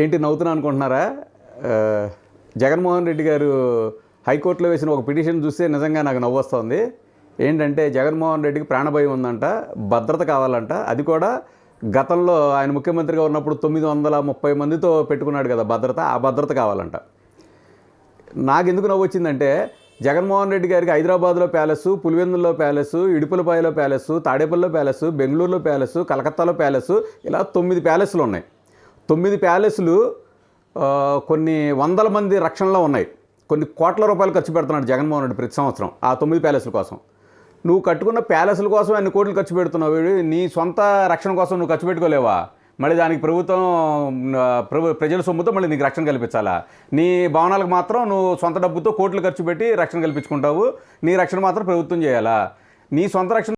ఏంటి నవ్వుతున్నా అనుకుంటున్నారా? జగన్మోహన్ రెడ్డి గారు హైకోర్టులో వేసిన ఒక పిటిషన్ చూస్తే నిజంగా నాకు నవ్వు వస్తుంది. ఏంటంటే జగన్మోహన్ రెడ్డికి ప్రాణభయం ఉందంట భద్రత కావాలంట. అది కూడా గతంలో ఆయన ముఖ్యమంత్రిగా ఉన్నప్పుడు తొమ్మిది వందల ముప్పై మందితో పెట్టుకున్నాడు కదా భద్రత ఆ భద్రత కావాలంట. నాకు ఎందుకు నవ్వు వచ్చిందంటే జగన్మోహన్ రెడ్డి గారికి హైదరాబాద్లో ప్యాలెస్ పులివెందుల్లో ప్యాలెస్ ఇడుపులపాయలో ప్యాలెస్ తాడేపల్లిలో ప్యాలెస్ బెంగళూరులో ప్యాలెస్ కలకత్తాలో ప్యాలెస్ ఇలా తొమ్మిది ప్యాలెస్లు ఉన్నాయి. తొమ్మిది ప్యాలెస్లు కొన్ని వందల మంది రక్షణలో ఉన్నాయి. కొన్ని కోట్ల రూపాయలు ఖర్చు పెడుతున్నాడు జగన్మోహన్ రెడ్డి ప్రతి సంవత్సరం ఆ తొమ్మిది ప్యాలెస్ల కోసం. నువ్వు కట్టుకున్న ప్యాలెస్ల కోసం అన్ని కోట్లు ఖర్చు పెడుతున్నావు నీ సొంత రక్షణ కోసం నువ్వు ఖర్చు పెట్టుకోలేవా? మళ్ళీ దానికి ప్రభుత్వం ప్రభు ప్రజల సొమ్ముతో మళ్ళీ నీకు రక్షణ కల్పించాలా? నీ భవనాలకు మాత్రం నువ్వు సొంత డబ్బుతో కోట్లు ఖర్చు పెట్టి రక్షణ కల్పించుకుంటావు. నీ రక్షణ మాత్రం ప్రభుత్వం చేయాలా? నీ సొంత రక్షణ